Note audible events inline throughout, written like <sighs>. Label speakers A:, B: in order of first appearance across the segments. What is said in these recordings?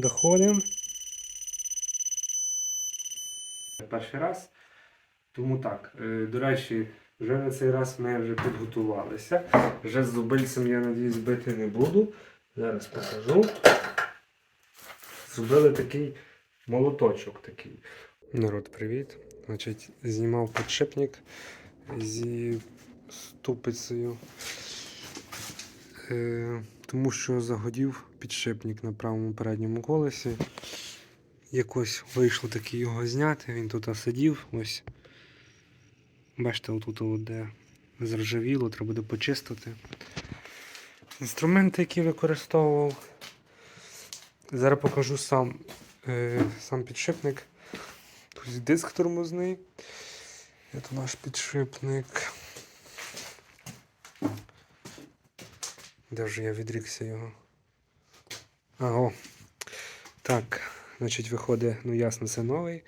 A: доходимо. Перший раз. Тому так. е, До речі, вже на цей раз ми вже підготувалися. Вже з зубильцем, я надіюсь, бити не буду. Зараз покажу. Зробили такий молоточок такий. Народ, привіт. Значить, знімав підшипник зі ступицею. Е, тому що загодів підшипник на правому передньому колесі. Якось вийшло таки його зняти. Він тут сидів. Ось. Бачите, отут от де заржавіло, треба буде почистити. Інструменти, які використовував. Зараз покажу сам, е, сам підшипник. Тут диск тормозний. Це наш підшипник. Де вже я відрікся його? А, о. Так, значить, виходить, ну ясно, це новий.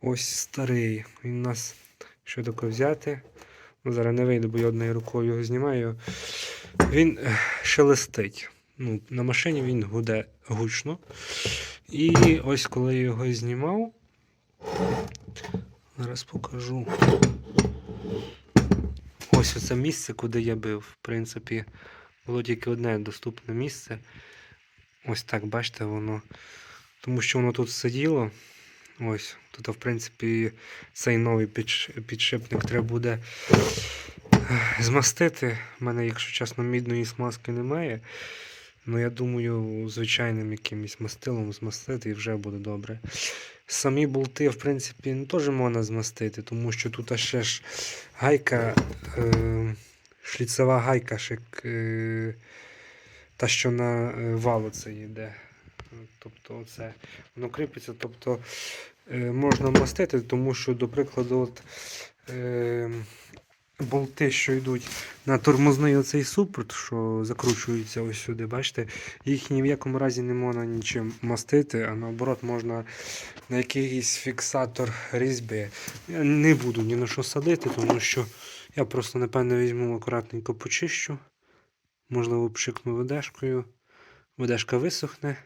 A: Ось старий. Він у нас що таке взяти. Ну, зараз не вийде, бо я однією рукою його знімаю. Він е, шелестить. Ну, на машині він гуде гучно. І ось коли я його знімав, зараз покажу. Ось оце місце, куди я бив. В принципі, було тільки одне доступне місце. Ось так, бачите, воно. Тому що воно тут сиділо. Ось, тут, в принципі, цей новий підш- підшипник треба буде змастити. У мене, якщо чесно, мідної смазки немає. Ну, я думаю, звичайним якимось мастилом змастити і вже буде добре. Самі болти, в принципі, теж можна змастити, тому що тут ще ж гайка, е, шліцева гайка, ще, е, та, що на е, валу це йде. Тобто це воно кріпиться, тобто е, можна мастити, тому що, до прикладу, от, болти, що йдуть на тормозний оцей супорт, що закручується ось сюди, бачите, їх ні в якому разі не можна нічим мастити, а наоборот можна на якийсь фіксатор різьби. Я не буду ні на що садити, тому що я просто, напевно, візьму акуратненько почищу. Можливо, пшикну ведешкою. Ведешка висохне.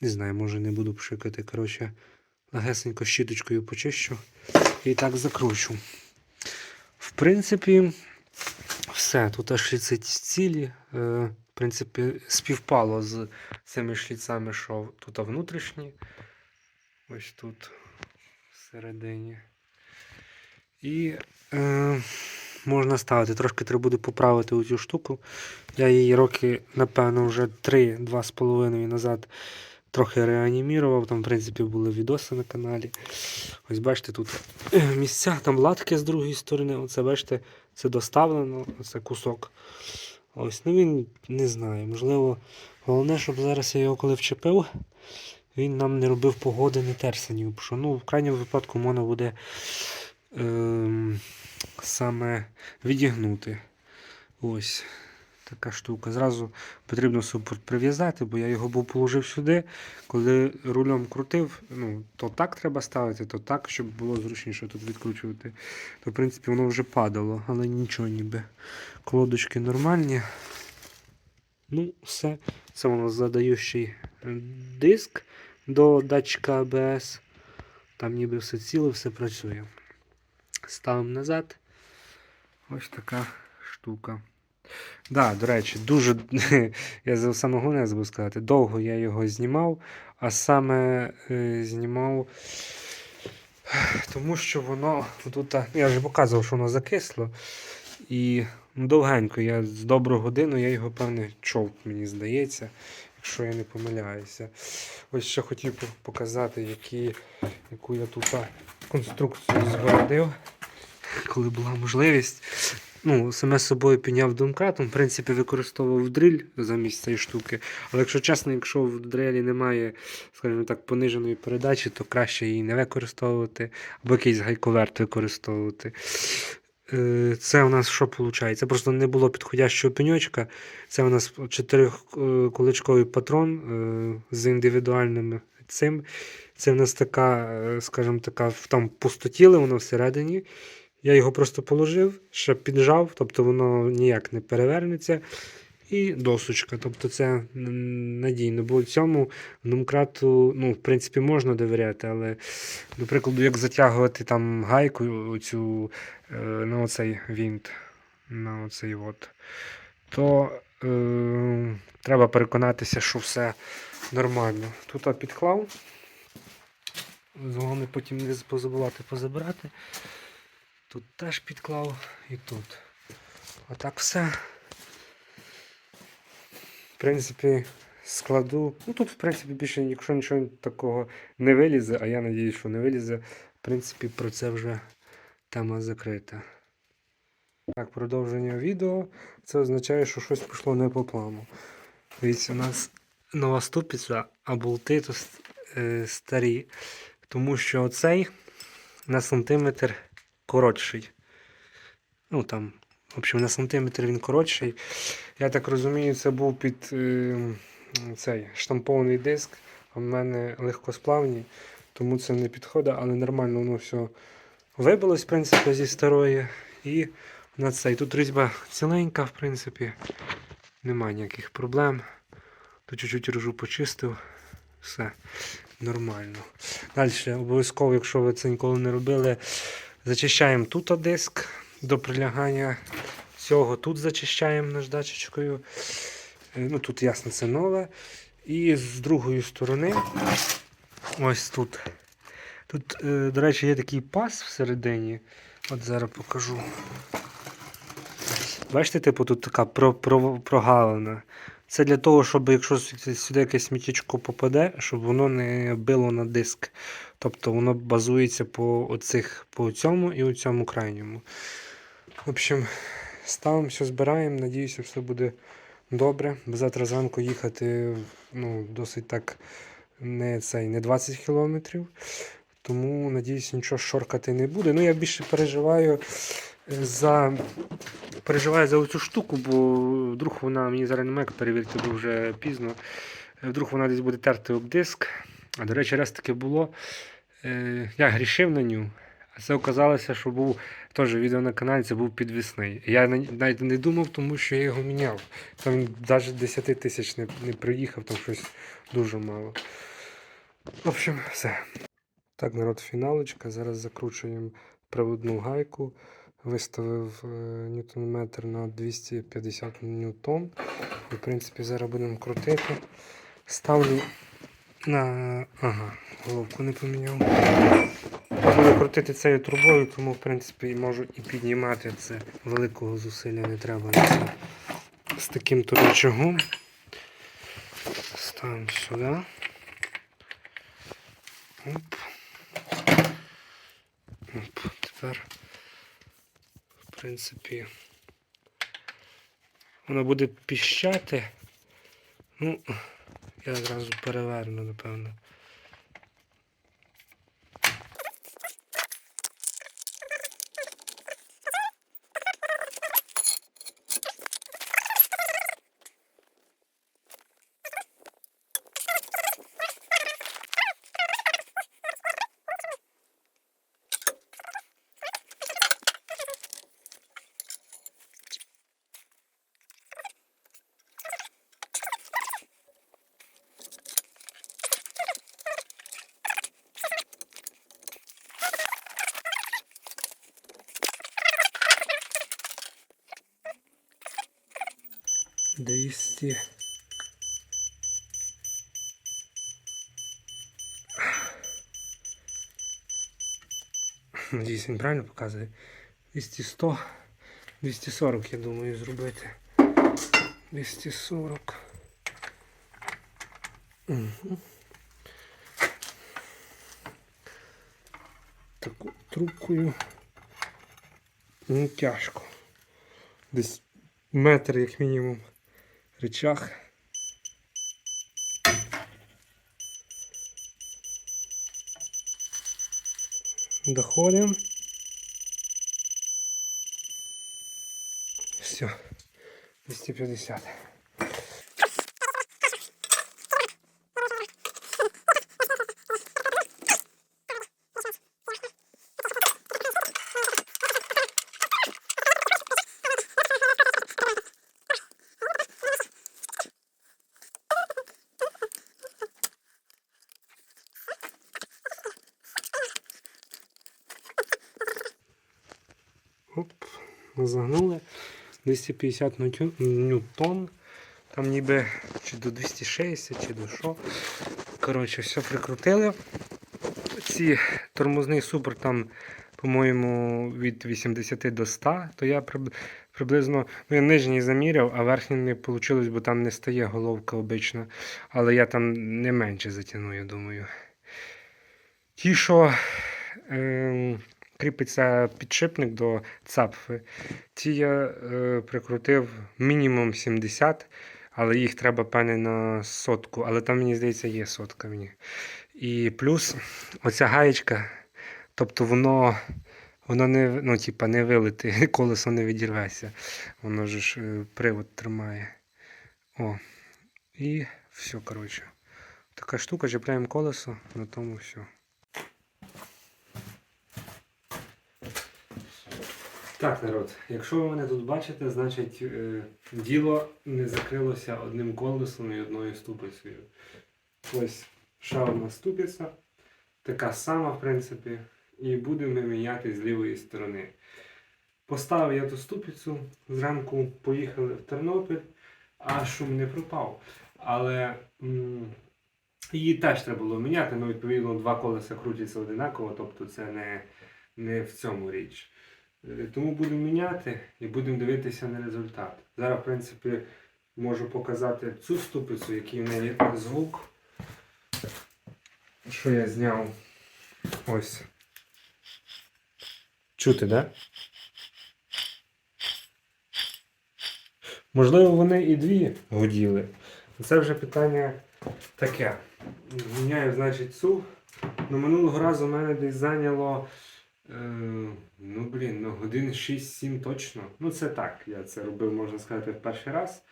A: Не знаю, може не буду пшикати. Коротше, легесенько щіточкою почищу і так закручу. В принципі, все. Тут аж шліци цілі. Е, в принципі, співпало з цими шліцами, що тут внутрішні. Ось тут всередині. І е, можна ставити. Трошки треба буде поправити цю штуку. Я її роки, напевно, вже 3-2,5 назад трохи реанімірував. Там, в принципі, були відоси на каналі. Ось бачите, тут е, місця, там латки з другої сторони. Оце бачите, це доставлено, це кусок. Ось, ну він не знаю. Можливо, головне, щоб зараз я його коли вчепив, він нам не робив погоди, не терся ні що. Ну, в крайньому випадку можна буде ем, саме відігнути. Ось така штука. Зразу потрібно супорт прив'язати, бо я його був положив сюди. Коли рулем крутив, ну, то так треба ставити, то так, щоб було зручніше тут відкручувати. То, в принципі, воно вже падало, але нічого ніби. Колодочки нормальні. Ну, все. Це воно задаючий диск до датчика ABS. Там ніби все ціле, все працює. Ставимо назад. Ось така штука. Да, до речі, дуже <laughs> я за саме головне забув сказати. Довго я його знімав, а саме е, знімав, <sighs> тому що воно тут, я вже показував, що воно закисло. І ну, довгенько, я з добру годину я його, певне, човп, мені здається, якщо я не помиляюся. Ось ще хотів показати, які, яку я тут конструкцію згородив, коли була можливість. Ну, саме собою підняв домкратом, в принципі, використовував дриль замість цієї штуки. Але якщо чесно, якщо в дрелі немає, скажімо так, пониженої передачі, то краще її не використовувати, або якийсь гайковерт використовувати. Е, Це у нас що виходить? Просто не було підходящого пеньочка. Це у нас чотирикуличковий патрон е, з індивідуальним цим. Це в нас така, е, скажімо така, там пустотіле воно всередині. Я його просто положив, ще піджав, тобто воно ніяк не перевернеться. і досочка. Тобто це надійно. Бо цьому домкрату, ну, в принципі, можна довіряти, але, до прикладу, як затягувати там гайку цю е, на оцей вінт, на оцей от, то е, треба переконатися, що все нормально. Тут підклав. Головне потім не позабувати позабирати. Тут теж підклав і тут. Отак все. В принципі, складу. Ну тут, в принципі, більше якщо нічого такого не вилізе, а я надіюсь, що не вилізе. В принципі, про це вже тема закрита. Так, продовження відео. Це означає, що щось пішло не по плану. Дивіться, у нас нова ступиця, а болти то е, старі. Тому що оцей на сантиметр коротший. Ну там, в общем, на сантиметр він коротший. Я так розумію, це був під е, цей штампований диск, а в мене легкосплавні, тому це не підходить, але нормально воно все вибилось, в принципі, зі старої. І на цей. Тут різьба ціленька, в принципі, немає ніяких проблем. Тут чуть-чуть рожу почистив. Все нормально. Далі, обов'язково, якщо ви це ніколи не робили, зачищаємо тут диск до прилягання цього. Тут зачищаємо наждачечкою. Е, Ну, тут ясно, це нове. І з другої сторони, ось тут. Тут, е, до речі, є такий пас всередині. От зараз покажу. Бачите, типу, тут така про, про, прогалина. Це для того, щоб якщо сюди якесь сміттячко попаде, щоб воно не било на диск. Тобто воно базується по оцих, по цьому і у цьому крайньому. В общем, ставимо, все збираємо. Надіюся, все буде добре. Бо завтра зранку їхати ну, досить так не, цей, не 20 кілометрів. Тому, надіюся, нічого шоркати не буде. Ну, я більше переживаю е, за переживаю за цю штуку, бо вдруг вона мені зараз немає як перевірити, бо вже пізно. Е, Вдруг вона десь буде терти об диск. А до речі, раз таке було. Е, Я грішив на ню. А це оказалося, що був теж відео на каналі, це був підвісний. Я навіть не думав, тому що я його міняв. Там навіть 10 тисяч не, не приїхав, там щось дуже мало. В общем, все. Так, народ, фіналочка. Зараз закручуємо приводну гайку. Виставив е, ньютон-метр на 250 ньютон. В принципі, зараз будемо крутити. Ставлю на. Ага, головку не поміняв. Буду крутити цією трубою, тому, в принципі, можу і піднімати це. Великого зусилля не треба. З таким то рычагом. Ставимо сюди. Оп. Оп. Тепер, в принципі, воно буде піщати. Ну, я зразу переверну, напевно. Двісті. Надіюсь, він правильно показує. 200, 100, 240, я думаю, зробити. 240. Угу. Таку трубкою. Ну, тяжко. Десь метр, як мінімум, речах. Доходимо. Все. 250. 250 нютю- ньютон. Там ніби чи до 260, чи до що. Коротше, все прикрутили. Ці тормозний супер там, по-моєму, від 80 до 100, то я приблизно ну, я нижній заміряв, а верхній не вийшло, бо там не стає головка обична. Але я там не менше затягну, я думаю. Ті, що ем, кріпиться підшипник до цапфи, ті я е, прикрутив мінімум 70, але їх треба певне на сотку. Але там, мені здається, є сотка мені. І плюс оця гаєчка, тобто воно, воно не, ну, типа, не вилити, <laughs> колесо не відірветься. Воно ж е, привод тримає. О. І все, коротше. Така штука, чіпляємо колесо, на тому все. Так, народ, якщо ви мене тут бачите, значить е, діло не закрилося одним колесом і одною ступицею. Ось ще ступиця, така сама, в принципі, і будемо міняти з лівої сторони. Поставив я ту ступицю, зранку поїхали в Тернопіль, а шум не пропав. Але м, її теж треба було міняти, ну, відповідно, два колеса крутяться одинаково, тобто це не, не в цьому річ. Е, Тому будемо міняти і будемо дивитися на результат. Зараз, в принципі, можу показати цю ступицю, який в неї звук. Що я зняв? Ось. Чути, да? Можливо, вони і дві годіли. Це вже питання таке. Міняю, значить, цю. Ну, минулого разу в мене десь зайняло. Е, ну, блін, ну годин 6-7 точно. Ну, це так. Я це робив, можна сказати, в перший раз.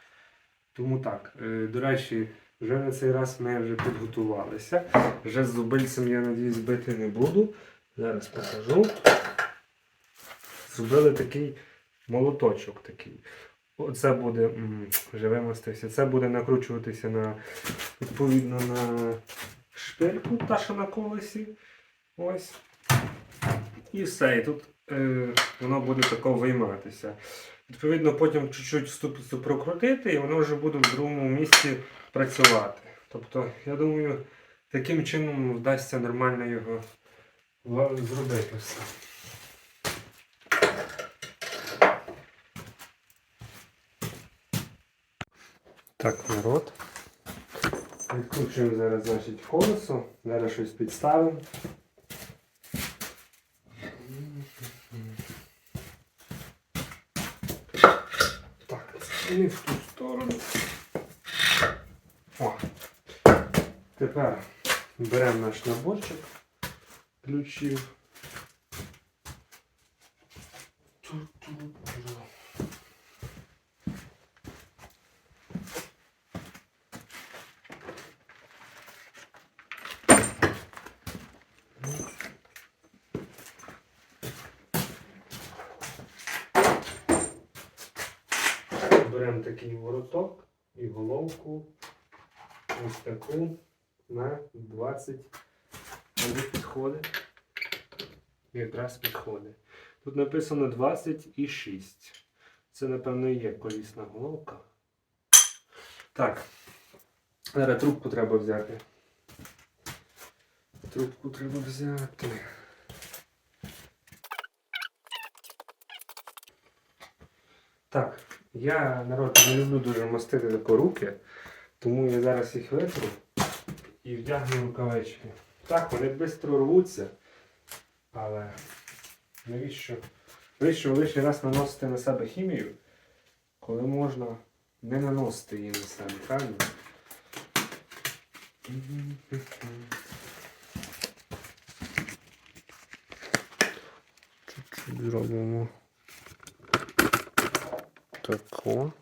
A: Тому так. Е, до речі, вже на цей раз ми вже підготувалися. Вже з зубильцем, я надіюсь, бити не буду. Зараз покажу. Зробили такий молоточок такий. Оце буде, вже вимостився, це буде накручуватися на, відповідно на шпильку, та що на колесі. Ось. І все. І тут е, воно буде тако вийматися. Відповідно, потім чуть-чуть ступицю прокрутити, і воно вже буде в другому місці працювати. Тобто, я думаю, таким чином вдасться нормально його зробити все. Так, народ. Відкручуємо зараз значить, колесо, зараз щось підставимо. Не в ту сторону. О. Тепер беремо наш наборчик ключів. Ту-ту-ту. Беремо такий вороток і головку ось таку на 20. Вони підходить. Якраз підходить. Тут написано 26. Це, напевно, є колісна головка. Так. Зараз трубку треба взяти. Трубку треба взяти. Так, я народ не люблю дуже мастити тако руки, тому я зараз їх витру і вдягну рукавички. Так, вони швидко рвуться, але навіщо? Навіщо лише раз наносити на себе хімію, коли можна не наносити її на себе, правильно? Чуть-чуть зробимо. Тако.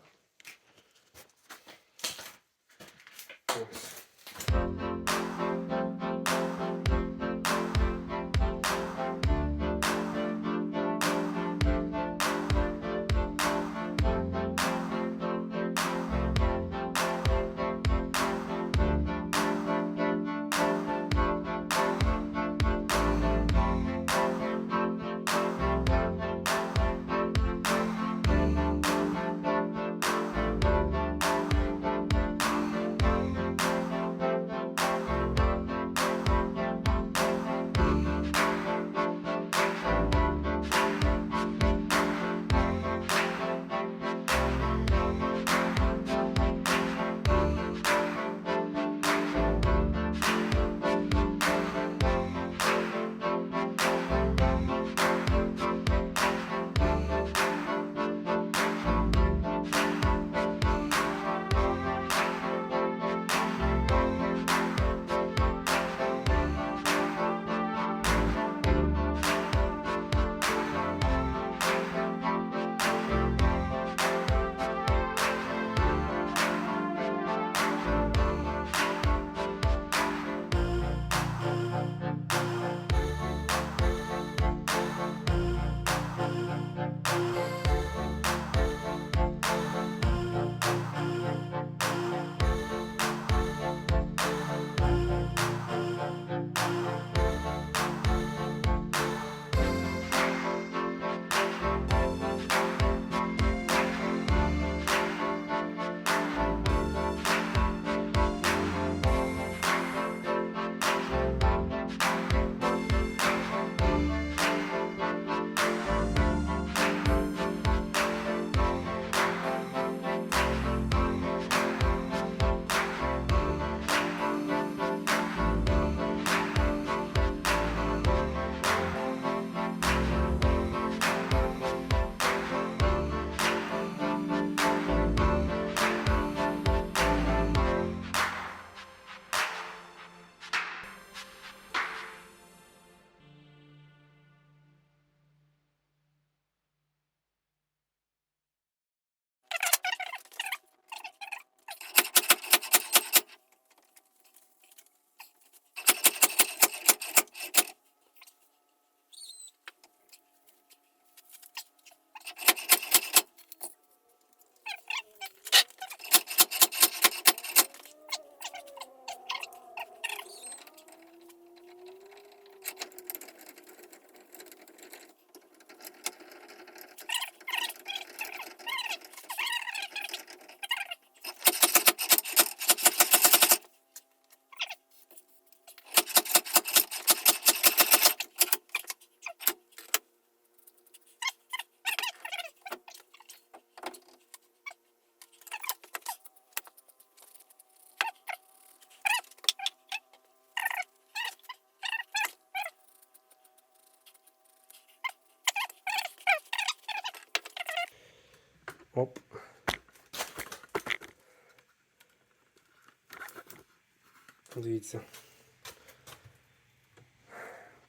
A: Дивіться.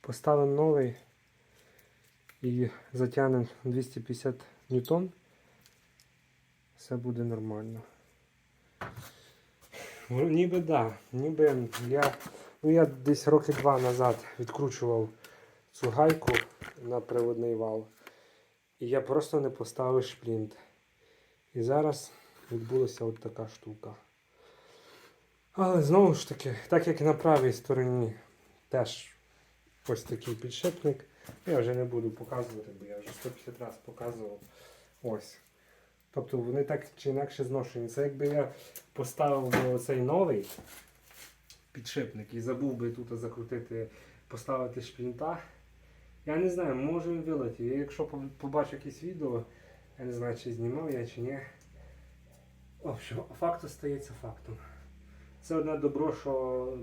A: Поставимо новий і затягнемо 250 ньютон. Все буде нормально. Ну, ніби да, ніби я, ну я десь роки два назад відкручував цю гайку на приводний вал. І я просто не поставив шплінт. І зараз відбулася от така штука. Але знову ж таки, так як на правій стороні теж ось такий підшипник. Я вже не буду показувати, бо я вже 150 разів показував. Ось. Тобто вони так чи інакше зношені. Це якби я поставив оцей новий підшипник і забув би тут закрутити, поставити шплінта. Я не знаю, може він вилетів. Я якщо побачу якесь відео, я не знаю, чи знімав я чи ні. В общем, факт остається фактом. Це одне добро, що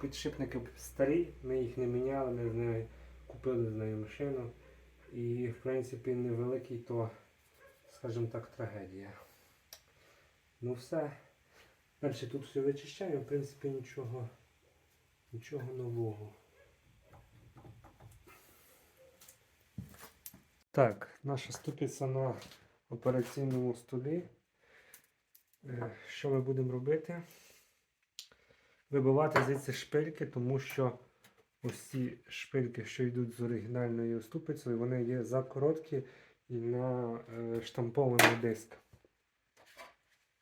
A: підшипники старі, ми їх не міняли, ми з нею купили з нею машину. І в принципі невеликий то, скажімо так, трагедія. Ну все. Далі тут все вичищаємо, в принципі нічого, нічого нового. Так, наша ступиця на операційному столі. Е, Що ми будемо робити? Вибивати звідси шпильки, тому що ось ці шпильки, що йдуть з оригінальною ступицею, вони є закороткі і на е, штампований диск.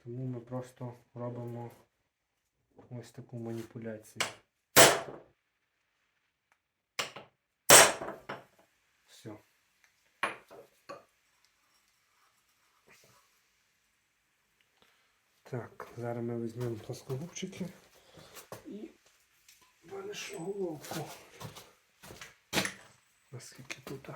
A: Тому ми просто робимо ось таку маніпуляцію. Все. Так, зараз ми візьмемо плоскогубчики Пролишу головку. Наскільки тут.